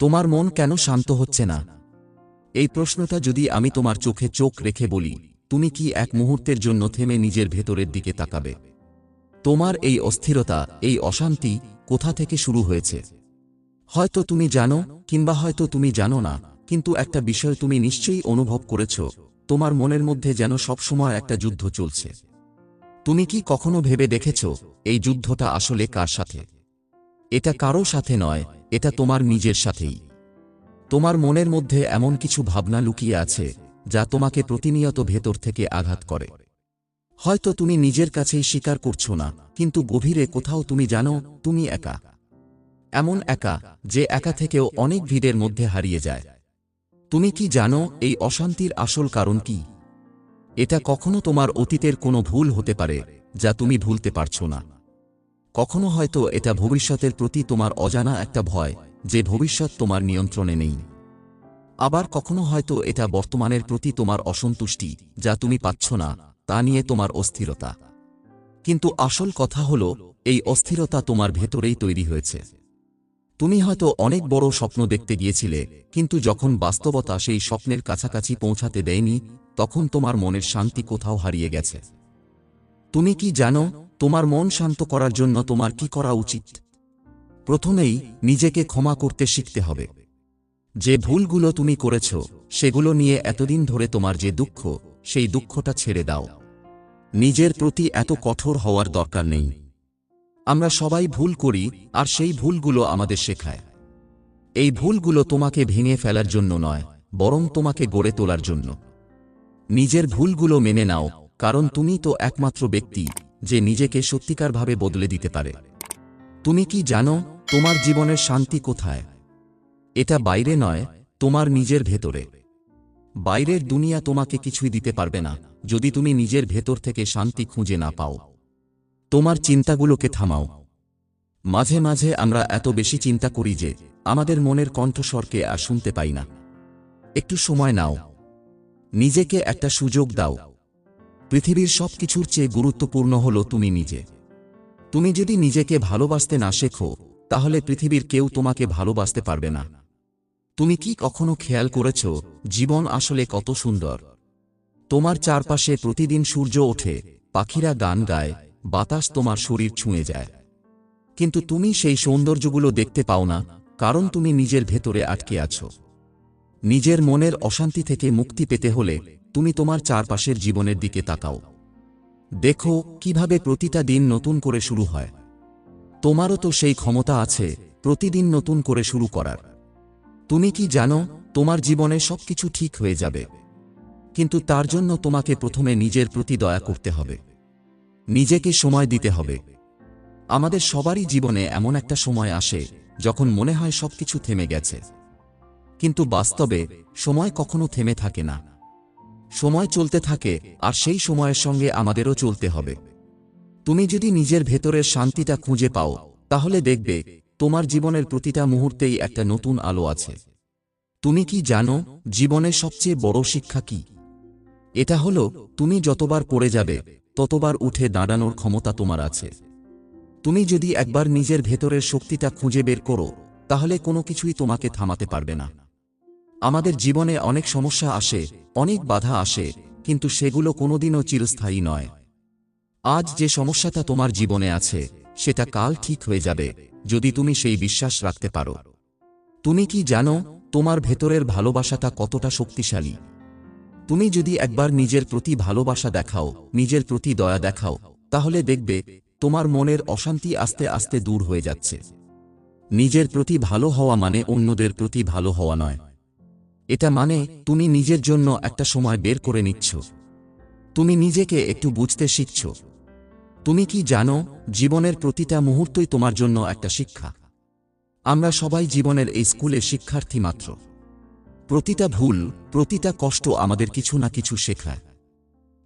তোমার মন কেন শান্ত হচ্ছে না? এই প্রশ্নটা যদি আমি তোমার চোখে চোখ রেখে বলি, তুমি কি এক মুহূর্তের জন্য থেমে নিজের ভেতরের দিকে তাকাবে? তোমার এই অস্থিরতা, এই অশান্তি কোথা থেকে শুরু হয়েছে? হয়তো তুমি জানো, কিংবা হয়তো তুমি জানো না, কিন্তু একটা বিষয় তুমি নিশ্চয়ই অনুভব করেছ, তোমার মনের মধ্যে যেন সবসময় একটা যুদ্ধ চলছে। তুমি কি কখনো ভেবে দেখেছ, এই যুদ্ধটা আসলে কার সাথে? এটা কারও সাথে নয় এটা তোমার নিজের সাথেই। তোমার মনের মধ্যে এমন কিছু ভাবনা লুকিয়ে আছে, যা তোমাকে প্রতিনিয়ত ভেতর থেকে আঘাত করে। হয়তো তুমি নিজের কাছেই স্বীকার করছ না, কিন্তু গভীরে কোথাও তুমি জানো, তুমি একা। এমন একা, যে একা থেকেও অনেক ভিড়ের মধ্যে হারিয়ে যায়। তুমি কি জানো, এই অশান্তির আসল কারণ কি? এটা কখনো তোমার অতীতের কোনো ভুল হতে পারে, যা তুমি ভুলতে পারছ না। কখনো হয়তো এটা ভবিষ্যতের প্রতি তোমার অজানা একটা ভয়, যে ভবিষ্যৎ তোমার নিয়ন্ত্রণে নেই। আবার কখনো হয়তো এটা বর্তমানের প্রতি তোমার অসন্তুষ্টি, যা তুমি পাচ্ছ না, তা নিয়ে তোমার অস্থিরতা। কিন্তু আসল কথা হল, এই অস্থিরতা তোমার ভেতরেই তৈরি হয়েছে। তুমি হয়তো অনেক বড় স্বপ্ন দেখতে গিয়েছিলে, কিন্তু যখন বাস্তবতা সেই স্বপ্নের কাছাকাছি পৌঁছাতে দেয়নি, তখন তোমার মনের শান্তি কোথাও হারিয়ে গেছে। তুমি কি জানো তোমার মন শান্ত করার জন্য তোমার কি করা উচিত? প্রথমেই নিজেকে ক্ষমা করতে শিখতে হবে। যে ভুলগুলো তুমি করেছ, সেগুলো নিয়ে এতদিন ধরে তোমার যে দুঃখ, সেই দুঃখটা ছেড়ে দাও। নিজের প্রতি এত কঠোর হওয়ার দরকার নেই। আমরা সবাই ভুল করি আর সেই ভুলগুলো আমাদের শেখায়। এই ভুলগুলো তোমাকে ভেঙে ফেলার জন্য নয়, বরং তোমাকে গড়ে তোলার জন্য। নিজের ভুলগুলো মেনে নাও, কারণ তুমি তো একমাত্র ব্যক্তি। যে নিজেকে সত্যিকারভাবে বদলে দিতে পারে। তুমি কি জানো, তোমার জীবনের শান্তি কোথায়? এটা বাইরে নয়, তোমার নিজের ভেতরে। বাইরের দুনিয়া তোমাকে কিছুই দিতে পারবে না, যদি তুমি নিজের ভেতর থেকে শান্তি খুঁজে না পাও। তোমার চিন্তাগুলোকে থামাও। মাঝে মাঝে আমরা এত বেশি চিন্তা করি যে, আমাদের মনের কণ্ঠস্বরকে আর শুনতে পাই না। একটু সময় নাও। নিজেকে একটা সুযোগ দাও। পৃথিবীর সবকিছুর চেয়ে গুরুত্বপূর্ণ হল তুমি নিজে। তুমি যদি নিজেকে ভালোবাসতে না শেখো, তাহলে পৃথিবীর কেউ তোমাকে ভালোবাসতে পারবে না। তুমি কি কখনো খেয়াল করেছ, জীবন আসলে কত সুন্দর? তোমার চারপাশে প্রতিদিন সূর্য ওঠে, পাখিরা গান গায়, বাতাস তোমার শরীর ছুঁয়ে যায়। কিন্তু তুমি সেই সৌন্দর্যগুলো দেখতে পাও না, কারণ তুমি নিজের ভেতরে আটকে আছো। নিজের মনের অশান্তি থেকে মুক্তি পেতে হলে তুমি তোমার চারপাশের জীবনের দিকে তাকাও। দেখো কীভাবে প্রতিটা দিন নতুন করে শুরু হয়। তোমারও তো সেই ক্ষমতা আছে প্রতিদিন নতুন করে শুরু করার। তুমি কি জানো, তোমার জীবনে সবকিছু ঠিক হয়ে যাবে। কিন্তু তার জন্য তোমাকে প্রথমে নিজের প্রতি দয়া করতে হবে। নিজেকে সময় দিতে হবে। আমাদের সবারই জীবনে এমন একটা সময় আসে যখন মনে হয় সবকিছু থেমে গেছে। কিন্তু বাস্তবে সময় কখনো থেমে থাকে না। সময় চলতে থাকে, আর সেই সময়ের সঙ্গে আমাদেরও চলতে হবে। তুমি যদি নিজের ভেতরের শান্তিটা খুঁজে পাও, তাহলে দেখবে, তোমার জীবনের প্রতিটা মুহূর্তেই একটা নতুন আলো আছে। তুমি কি জানো জীবনের সবচেয়ে বড় শিক্ষা কি? এটা হলো, তুমি যতবার পড়ে যাবে, ততবার উঠে দাঁড়ানোর ক্ষমতা তোমার আছে। তুমি যদি একবার নিজের ভেতরের শক্তিটা খুঁজে বের করো, তাহলে কোনো কিছুই তোমাকে থামাতে পারবে না। আমাদের জীবনে অনেক সমস্যা আসে অনেক বাধা আসে, কিন্তু সেগুলো কোনোদিনও চিরস্থায়ী নয়। আজ যে সমস্যাটা তোমার জীবনে আছে, সেটা কাল ঠিক হয়ে যাবে, যদি তুমি সেই বিশ্বাস রাখতে পারো। তুমি কি জানো, তোমার ভেতরের ভালোবাসাটা কতটা শক্তিশালী? তুমি যদি একবার নিজের প্রতি ভালোবাসা দেখাও, নিজের প্রতি দয়া দেখাও, তাহলে দেখবে, তোমার মনের অশান্তি আস্তে আস্তে দূর হয়ে যাচ্ছে। নিজের প্রতি ভালো হওয়া মানে অন্যদের প্রতি ভালো হওয়া নয়। এটা মানে তুমি নিজের জন্য একটা সময় বের করে নিচ্ছ। তুমি নিজেকে একটু বুঝতে শিখছ। তুমি কি জানো, জীবনের প্রতিটা মুহূর্তই তোমার জন্য একটা শিক্ষা। আমরা সবাই জীবনের এই স্কুলে শিক্ষার্থী মাত্র। প্রতিটা ভুল, প্রতিটা কষ্ট আমাদের কিছু না কিছু শেখায়।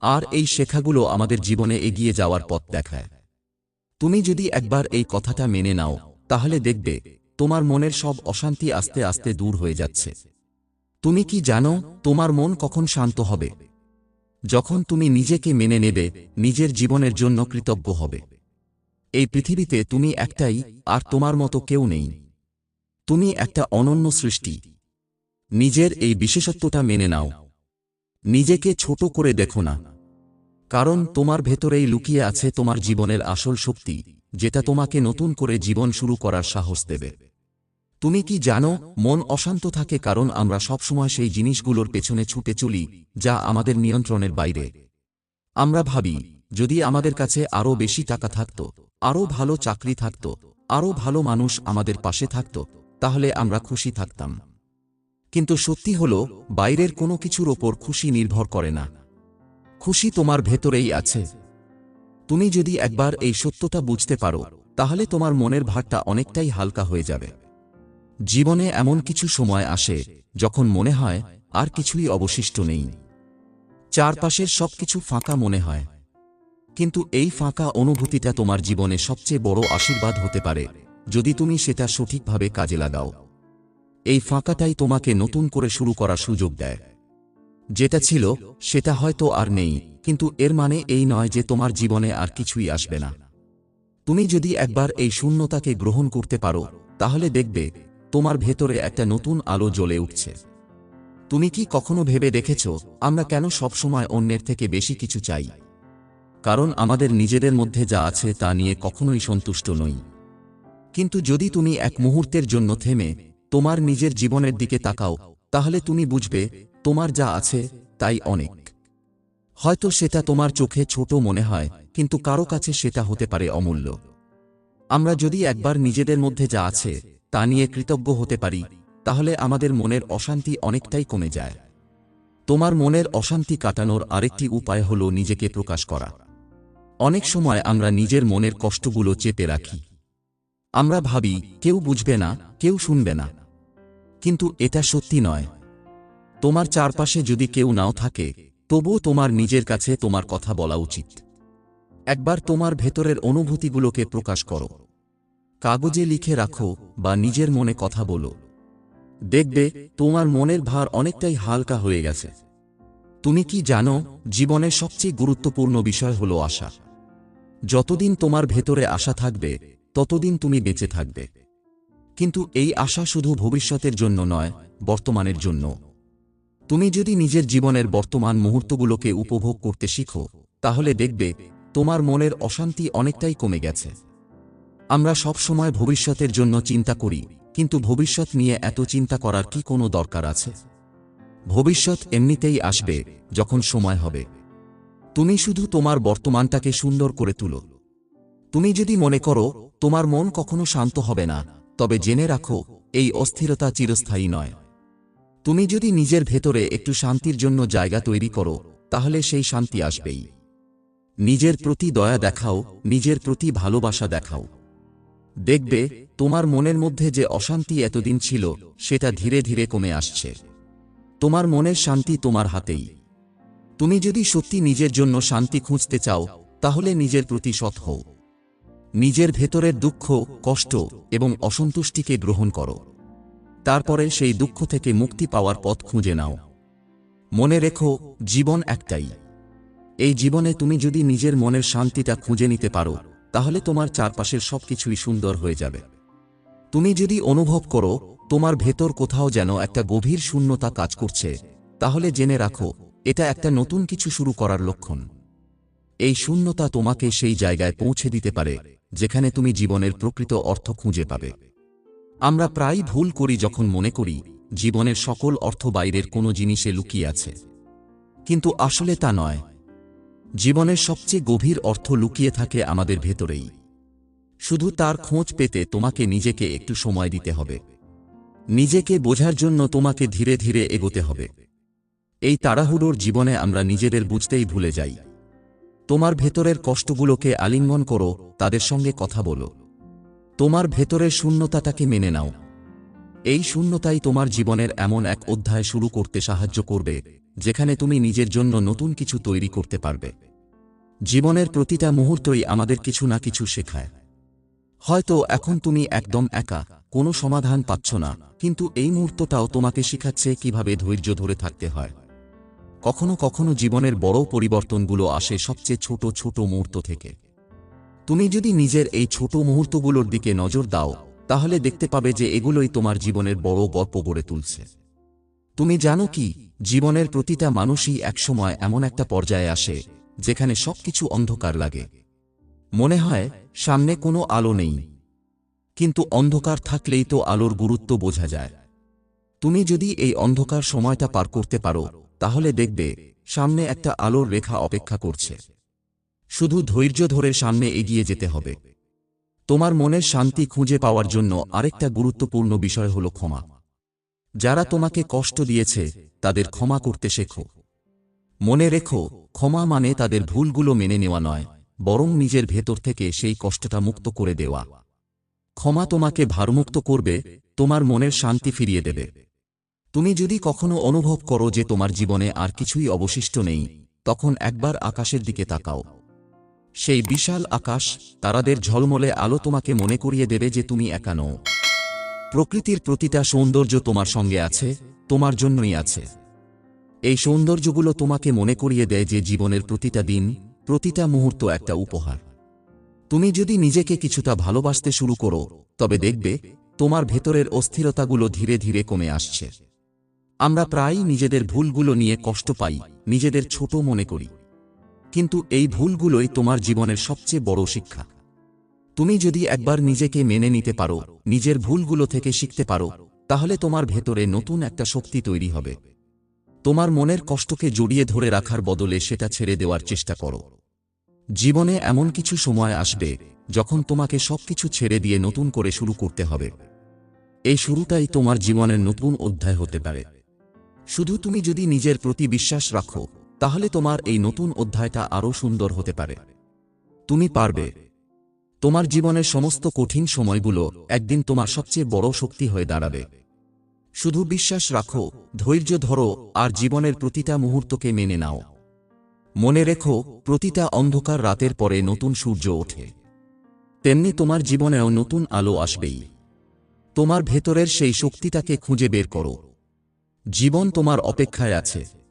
আর এই শেখাগুলো আমাদের জীবনে এগিয়ে যাওয়ার পথ দেখায়। তুমি যদি একবার এই কথাটা মেনে নাও, তাহলে দেখবে তোমার মনের সব অশান্তি আস্তে আস্তে দূর হয়ে যাচ্ছে। তুমি কি জানো তোমার মন কখন শান্ত হবে? যখন তুমি নিজেকে মেনে নেবে, নিজের জীবনের জন্য কৃতজ্ঞ হবে। এই পৃথিবীতে তুমি একটাই, আর তোমার মতো কেউ নেই। তুমি একটা অনন্য সৃষ্টি। নিজের এই বিশেষত্বটা মেনে নাও। নিজেকে ছোট করে দেখো না। কারণ তোমার ভেতরেই লুকিয়ে আছে তোমার জীবনের আসল শক্তি, যেটা তোমাকে নতুন করে জীবন শুরু করার সাহস দেবে। তুমি কি জানো, মন অশান্ত থাকে কারণ আমরা সবসময় সেই জিনিসগুলোর পেছনে ছুটে চলি, যা আমাদের নিয়ন্ত্রণের বাইরে। আমরা ভাবি, যদি আমাদের কাছে আরও বেশি টাকা থাকত, আরও ভালো চাকরি থাকত, আরও ভালো মানুষ আমাদের পাশে থাকত, তাহলে আমরা খুশি থাকতাম। কিন্তু সত্যি হল, বাইরের কোনো কিছুর ওপর খুশি নির্ভর করে না। খুশি তোমার ভেতরেই আছে। তুমি যদি একবার এই সত্যটা বুঝতে পারো, তাহলে তোমার মনের ভারটা অনেকটাই হালকা হয়ে যাবে। জীবনে এমন কিছু সময় আসে যখন মনে হয় আর কিছুই অবশিষ্ট নেই। চারপাশের সবকিছু ফাঁকা মনে হয়। কিন্তু এই ফাঁকা অনুভূতিটা তোমার জীবনে সবচেয়ে বড় আশীর্বাদ হতে পারে যদি তুমি সেটা সঠিকভাবে কাজে লাগাও। এই ফাঁকাটাই তোমাকে নতুন করে শুরু করার সুযোগ দেয়। যেটা ছিল, সেটা হয়তো আর নেই, কিন্তু এর মানে এই নয় যে তোমার জীবনে আর কিছুই আসবে না। তুমি যদি একবার এই শূন্যতাকে গ্রহণ করতে পারো, তাহলে দেখবে তোমার ভেতরে একটা নতুন আলো জ্বলে উঠছে। তুমি কি কখনো ভেবে দেখেছ, আমরা কেন সবসময় অন্যের থেকে বেশি কিছু চাই? কারণ আমাদের নিজেদের মধ্যে যা আছে তা নিয়ে কখনোই সন্তুষ্ট নই। কিন্তু যদি তুমি এক মুহূর্তের জন্য থেমে, তোমার নিজের জীবনের দিকে তাকাও, তাহলে তুমি বুঝবে, তোমার যা আছে, তাই অনেক। হয়তো সেটা তোমার চোখে ছোট মনে হয়, কিন্তু কারও কাছে সেটা হতে পারে অমূল্য। আমরা যদি একবার নিজেদের মধ্যে যা আছে তা নিয়ে কৃতজ্ঞ হতে পারি, তাহলে আমাদের মনের অশান্তি অনেকটাই কমে যায়। তোমার মনের অশান্তি কাটানোর আরেকটি উপায় হল নিজেকে প্রকাশ করা। অনেক সময় আমরা নিজের মনের কষ্টগুলো চেপে রাখি। আমরা ভাবি, কেউ বুঝবে না, কেউ শুনবে না। কিন্তু এটা সত্যি নয়। তোমার চারপাশে যদি কেউ নাও থাকে, তবুও তোমার নিজের কাছে তোমার কথা বলা উচিত। একবার তোমার ভেতরের অনুভূতিগুলোকে প্রকাশ করো। কাগজে লিখে রাখো বা নিজের মনে কথা বলো। দেখবে তোমার মনের ভার অনেকটাই হালকা হয়ে গেছে। তুমি কি জানো, জীবনের সবচেয়ে গুরুত্বপূর্ণ বিষয় হল আশা। যতদিন তোমার ভেতরে আশা থাকবে, ততদিন তুমি বেঁচে থাকবে। কিন্তু এই আশা শুধু ভবিষ্যতের জন্য নয়, বর্তমানের জন্য। তুমি যদি নিজের জীবনের বর্তমান মুহূর্তগুলোকে উপভোগ করতে শিখো, তাহলে দেখবে তোমার মনের অশান্তি অনেকটাই কমে গেছে। আমরা সব সময় ভবিষ্যতের জন্য চিন্তা করি, কিন্তু ভবিষ্যৎ নিয়ে এত চিন্তা করার কি কোনো দরকার আছে? ভবিষ্যৎ এমনিতেই আসবে, যখন সময় হবে। তুমি শুধু তোমার বর্তমানটাকে সুন্দর করে তুলো। তুমি যদি মনে করো, তোমার মন কখনো শান্ত হবে না, তবে জেনে রাখো, এই অস্থিরতা চিরস্থায়ী নয়। তুমি যদি নিজের ভেতরে একটু শান্তির জন্য জায়গা তৈরি করো, তাহলে সেই শান্তি আসবেই। নিজের প্রতি দয়া দেখাও, নিজের প্রতি ভালোবাসা দেখাও। দেখবে, তোমার মনের মধ্যে যে অশান্তি এতদিন ছিল, সেটা ধীরে ধীরে কমে আসছে। তোমার মনের শান্তি তোমার হাতেই। তুমি যদি সত্যি নিজের জন্য শান্তি খুঁজতে চাও, তাহলে নিজের প্রতি সৎ হও। নিজের ভেতরের দুঃখ, কষ্ট এবং অসন্তুষ্টিকে গ্রহণ করো। তারপরে সেই দুঃখ থেকে মুক্তি পাওয়ার পথ খুঁজে নাও। মনে রেখো, জীবন একটাই। এই জীবনে তুমি যদি নিজের মনের শান্তিটা খুঁজে নিতে পারো তাহলে তোমার চারপাশের সবকিছুই সুন্দর হয়ে যাবে। তুমি যদি অনুভব করো, তোমার ভেতর কোথাও যেন একটা গভীর শূন্যতা কাজ করছে, তাহলে জেনে রাখো, এটা একটা নতুন কিছু শুরু করার লক্ষণ। এই শূন্যতা তোমাকে সেই জায়গায় পৌঁছে দিতে পারে, যেখানে তুমি জীবনের প্রকৃত অর্থ খুঁজে পাবে। আমরা প্রায় ভুল করি যখন মনে করি, জীবনের সকল অর্থ বাইরের কোনো জিনিসে লুকিয়ে আছে। কিন্তু আসলে তা নয়। জীবনের সবচেয়ে গভীর অর্থ লুকিয়ে থাকে আমাদের ভেতরেই। শুধু তার খোঁজ পেতে তোমাকে নিজেকে একটু সময় দিতে হবে। নিজেকে বোঝার জন্য তোমাকে ধীরে ধীরে এগোতে হবে। এই তাড়াহুড়োর জীবনে আমরা নিজেদের বুঝতেই ভুলে যাই। তোমার ভেতরের কষ্টগুলোকে আলিঙ্গন করো, তাদের সঙ্গে কথা বলো। তোমার ভেতরের শূন্যতাটাকে মেনে নাও। এই শূন্যতাই তোমার জীবনের এমন এক অধ্যায় শুরু করতে সাহায্য করবে। যেখানে তুমি নিজের জন্য নতুন কিছু তৈরি করতে পারবে। জীবনের প্রতিটা মুহূর্তই আমাদের কিছু না কিছু শেখায়। হয়তো এখন তুমি একদম একা, কোনো সমাধান পাচ্ছ না, কিন্তু এই মুহূর্তটাও তোমাকে শিখাচ্ছে কীভাবে ধৈর্য ধরে থাকতে হয়। কখনো কখনো জীবনের বড় পরিবর্তনগুলো আসে সবচেয়ে ছোট ছোট মুহূর্ত থেকে। তুমি যদি নিজের এই ছোট মুহূর্তগুলোর দিকে নজর দাও, তাহলে দেখতে পাবে যে এগুলোই তোমার জীবনের বড় গল্প গড়ে তুলছে। তুমি জানো কি? জীবনের প্রতিটা মানুষই একসময় এমন একটা পর্যায়ে আসে, যেখানে সবকিছু অন্ধকার লাগে। মনে হয়, সামনে কোনো আলো নেই। কিন্তু অন্ধকার থাকলেই তো আলোর গুরুত্ব বোঝা যায়। তুমি যদি এই অন্ধকার সময়টা পার করতে পারো, তাহলে দেখবে, সামনে একটা আলোর রেখা অপেক্ষা করছে। শুধু ধৈর্য ধরে সামনে এগিয়ে যেতে হবে। তোমার মনের শান্তি খুঁজে পাওয়ার জন্য আরেকটা গুরুত্বপূর্ণ বিষয় হল ক্ষমা। যারা তোমাকে কষ্ট দিয়েছে তাদের ক্ষমা করতে শেখো। মনে রেখো, ক্ষমা মানে তাদের ভুলগুলো মেনে নেওয়া নয়, বরং নিজের ভেতর থেকে সেই কষ্টটা মুক্ত করে দেওয়া। ক্ষমা তোমাকে ভারমুক্ত করবে, তোমার মনের শান্তি ফিরিয়ে দেবে। তুমি যদি কখনো অনুভব করো যে তোমার জীবনে আর কিছুই অবশিষ্ট নেই, তখন একবার আকাশের দিকে তাকাও। সেই বিশাল আকাশ, তারাদের ঝলমলে আলো তোমাকে মনে করিয়ে দেবে যে তুমি একা নও। প্রকৃতির প্রতিটা সৌন্দর্য তোমার সঙ্গে আছে তোমার জন্যই আছে। এই সৌন্দর্যগুলো তোমাকে মনে করিয়ে দেয় যে জীবনের প্রতিটা দিন, প্রতিটা মুহূর্ত একটা উপহার। তুমি যদি নিজেকে কিছুটা ভালোবাসতে শুরু করো, তবে দেখবে তোমার ভেতরের অস্থিরতাগুলো ধীরে ধীরে কমে আসছে। আমরা প্রায়ই নিজেদের ভুলগুলো নিয়ে কষ্ট পাই, নিজেদের ছোট মনে করি। কিন্তু এই ভুলগুলোই তোমার জীবনের সবচেয়ে বড় শিক্ষা। তুমি যদি একবার নিজেকে মেনে নিতে পারো, নিজের ভুলগুলো থেকে শিখতে পারো তাহলে তোমার ভেতরে নতুন একটা শক্তি তৈরি হবে। তোমার মনের কষ্টকে জড়িয়ে ধরে রাখার বদলে সেটা ছেড়ে দেওয়ার চেষ্টা করো। জীবনে এমন কিছু সময় আসবে যখন তোমাকে সবকিছু ছেড়ে দিয়ে নতুন করে শুরু করতে হবে। এই শুরুটাই তোমার জীবনের নতুন অধ্যায় হতে পারে। শুধু তুমি যদি নিজের প্রতি বিশ্বাস রাখো, তাহলে তোমার এই নতুন অধ্যায়টা আরও সুন্দর হতে পারে। তুমি পারবে। তোমার জীবনের সমস্ত কঠিন সময়গুলো একদিন তোমার সবচেয়ে বড় শক্তি হয়ে দাঁড়াবে। শুধু বিশ্বাস রাখো, ধৈর্য ধরো আর জীবনের প্রতিটা মুহূর্তকে মেনে নাও। মনে রেখো, প্রতিটা অন্ধকার রাতের পরে নতুন সূর্য ওঠে। তেমনি তোমার জীবনেও নতুন আলো আসবেই। তোমার ভেতরের সেই শক্তিটাকে খুঁজে বের করো। জীবন তোমার অপেক্ষায় আছে।